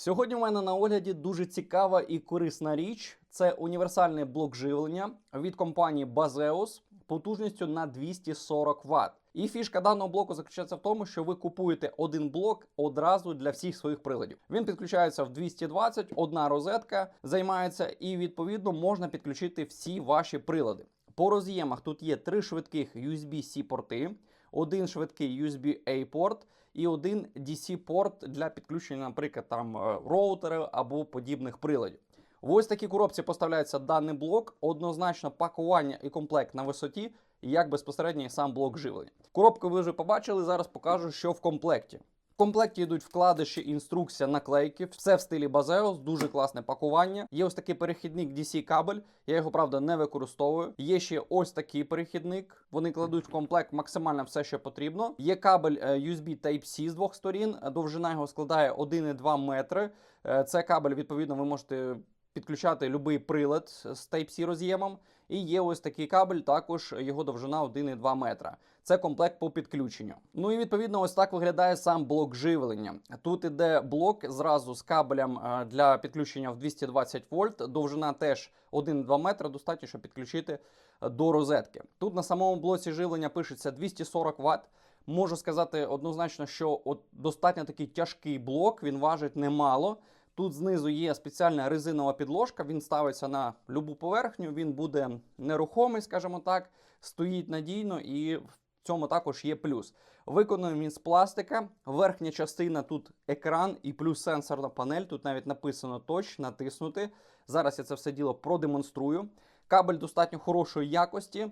Сьогодні у мене на огляді дуже цікава і корисна річ. Це універсальний блок живлення від компанії Bazeus потужністю на 240 Вт. І фішка даного блоку заключається в тому, що ви купуєте один блок одразу для всіх своїх приладів. Він підключається в 220, одна розетка займається, і відповідно можна підключити всі ваші прилади. По роз'ємах тут є три швидких USB-C порти, один швидкий USB-A порт і один DC-порт для підключення, наприклад, там е, роутера або подібних приладів. В ось такій коробці поставляється даний блок, однозначно пакування і комплект на висоті, як безпосередньо і сам блок живлення. Коробку ви вже побачили, зараз покажу, що в комплекті. В комплекті йдуть вкладиші, інструкція, наклейки, все в стилі Bazeus, дуже класне пакування. Є ось такий перехідник DC кабель. Я його правда не використовую. Є ще ось такий перехідник. Вони кладуть в комплект максимально все, що потрібно. Є кабель е, USB Type-C з двох сторін. Довжина його складає 1,2 метри. Е, Це кабель, відповідно, ви можете підключати будь-який прилад з Type-C роз'ємом. І є ось такий кабель, також його довжина 1,2 метра. Це комплект по підключенню. Ну і відповідно, ось так виглядає сам блок живлення. Тут іде блок зразу з кабелем е, для підключення в 220 вольт. Довжина теж 1,2 метра, достатньо, щоб підключити е, до розетки. Тут на самому блоці живлення пишеться 240 Вт. Можу сказати однозначно, що от достатньо такий тяжкий блок, він важить немало. Тут знизу є спеціальна резинова підложка, він ставиться на любу поверхню, він буде нерухомий, скажімо так, стоїть надійно і в цьому також є плюс. Виконаний він з пластика. Верхня частина тут екран і плюс сенсорна панель. Тут навіть написано точ, натиснути. Зараз я це все діло продемонструю. Кабель достатньо хорошої якості. Е,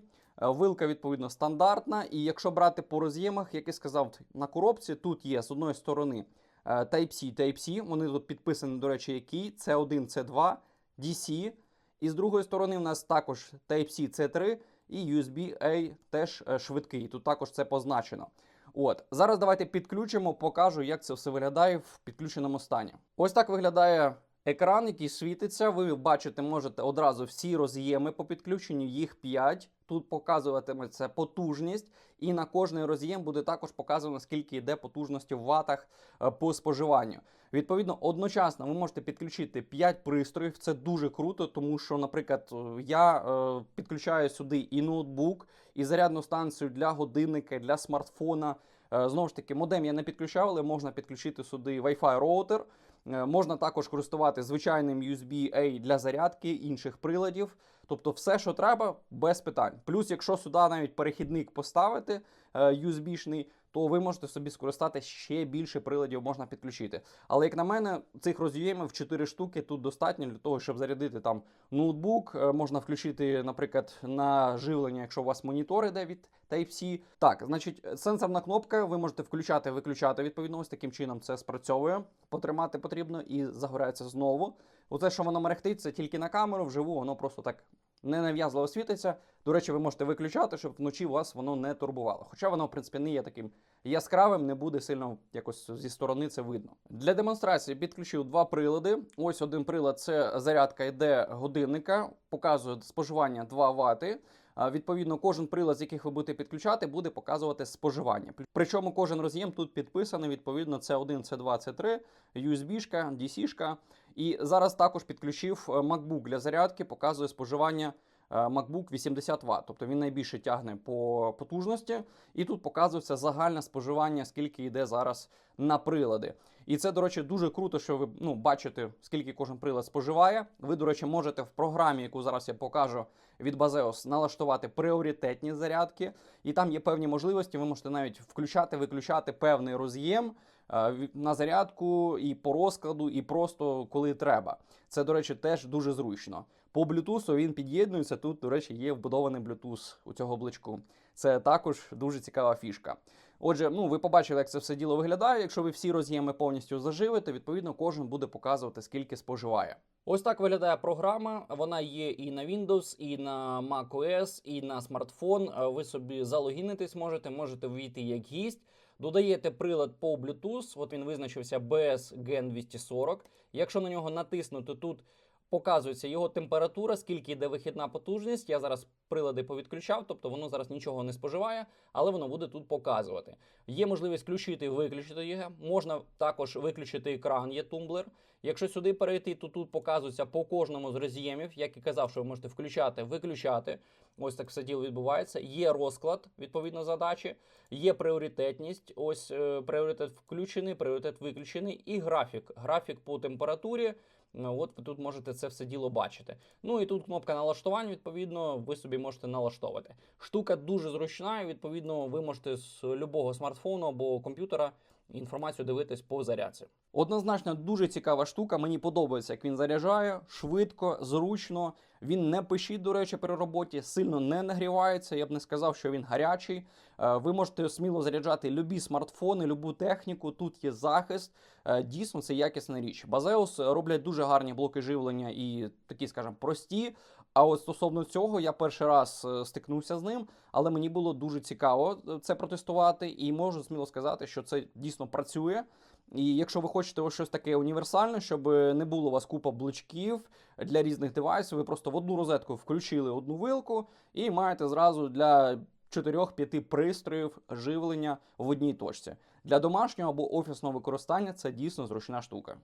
Вилка, відповідно, стандартна. І якщо брати по роз'ємах, як я сказав, на коробці тут є з одної сторони Type-C, Type-C. Вони тут підписані, до речі, які C1, C2, DC. І з другої сторони, в нас також Type-C C3 і USB-A теж е, швидкий. Тут також це позначено. От зараз давайте підключимо, покажу, як це все виглядає в підключеному стані. Ось так виглядає екран, який світиться. Ви бачите, можете одразу всі роз'єми по підключенню, їх 5. Тут показуватиметься потужність, і на кожний роз'єм буде також показано, скільки йде потужності в ватах е, по споживанню. Відповідно, одночасно ви можете підключити 5 пристроїв. Це дуже круто, тому що, наприклад, е, я е, підключаю сюди і ноутбук, і зарядну станцію для годинника, для смартфона. Знову ж таки, модем я не підключав, але можна підключити сюди Wi-Fi роутер. Е, Можна також користувати звичайним USB-A для зарядки інших приладів. Тобто, все, що треба, без питань. Плюс, якщо сюди навіть перехідник поставити е, USB-шний, то ви можете собі скористати ще більше приладів можна підключити. Але як на мене, цих роз'ємів 4 штуки тут достатньо для того, щоб зарядити там ноутбук. Е, Можна включити, наприклад, на живлення, якщо у вас монітор іде від Type-C. Так, значить, сенсорна кнопка, ви можете включати, виключати. Відповідно, ось таким чином це спрацьовує. Потримати потрібно і загорається знову. Оце, що воно мерехтить, тільки на камеру, вживу, воно просто так ненав'язливо світиться. До речі, ви можете виключати, щоб вночі вас воно не турбувало. Хоча воно, в принципі, не є таким яскравим, не буде сильно якось зі сторони це видно. Для демонстрації підключив два прилади. Ось один прилад це зарядка йде годинника, показує споживання 2 Вт. Відповідно, кожен прилад, з яких ви будете підключати, буде показувати споживання. Причому кожен роз'єм тут підписаний. Відповідно, це 1 це 2 це 3 USB-шка, DC-шка. І зараз також підключив е, MacBook для зарядки, показує споживання MacBook 80 Вт. Тобто він найбільше тягне по потужності. І тут показується загальне споживання, скільки йде зараз на прилади. І це, до речі, дуже круто, що ви ну, бачите, скільки кожен прилад споживає. Ви, до речі, можете в програмі, яку зараз я покажу від Bazeus, налаштувати пріоритетні зарядки. І там є певні можливості. Ви можете навіть включати, виключати певний роз'єм е, на зарядку і по розкладу, і просто коли треба. Це, до речі, теж дуже зручно. По Bluetooth він під'єднується. Тут, до речі, є вбудований Bluetooth у цього блочку. Це також дуже цікава фішка. Отже, ну ви побачили, як це все діло виглядає. Якщо ви всі роз'єми повністю заживите, відповідно кожен буде показувати, скільки споживає. Ось так виглядає програма. Вона є і на Windows, і на macOS, і на смартфон. Е, Ви собі залогінитись можете, можете ввійти як гість. Додаєте прилад по Bluetooth, от він визначився BS Gen 240. Якщо на нього натиснути тут Показується його температура, скільки йде вихідна потужність. Я зараз прилади повідключав, тобто воно зараз нічого не споживає, але воно буде тут показувати. Є можливість включити і виключити його. Можна також виключити екран, є тумблер. Якщо сюди перейти, то тут показується по кожному з роз'ємів, як і казав, що ви можете включати, виключати. Ось так все діло відбувається. Є розклад відповідно задачі, є пріоритетність. Ось е, пріоритет включений, пріоритет виключений, і графік. Графік по температурі. Ну, От ви тут можете це все діло бачити. Ну і тут кнопка налаштувань, відповідно, ви собі можете налаштовувати. Штука дуже зручна, і відповідно ви можете з любого смартфону або комп'ютера інформацію дивитись по зарядці. Однозначно дуже цікава штука. Мені подобається, як він заряджає швидко, зручно. Він не пишіть, до речі, при роботі, сильно не нагрівається. Я б не сказав, що він гарячий. Е, Ви можете сміло заряджати любі смартфони, любу техніку. Тут є захист. Е, Дійсно, це якісна річ. Базеус роблять дуже гарні блоки живлення і такі, скажімо, прості. А от стосовно цього, я перший раз е, стикнувся з ним, але мені було дуже цікаво е, це протестувати, і можу сміло сказати, що це дійсно працює. І якщо ви хочете ось щось таке універсальне, щоб не було у вас купа блочків для різних девайсів, ви просто в одну розетку включили одну вилку і маєте зразу для 4-5 пристроїв живлення в одній точці. Для домашнього або офісного використання це дійсно зручна штука.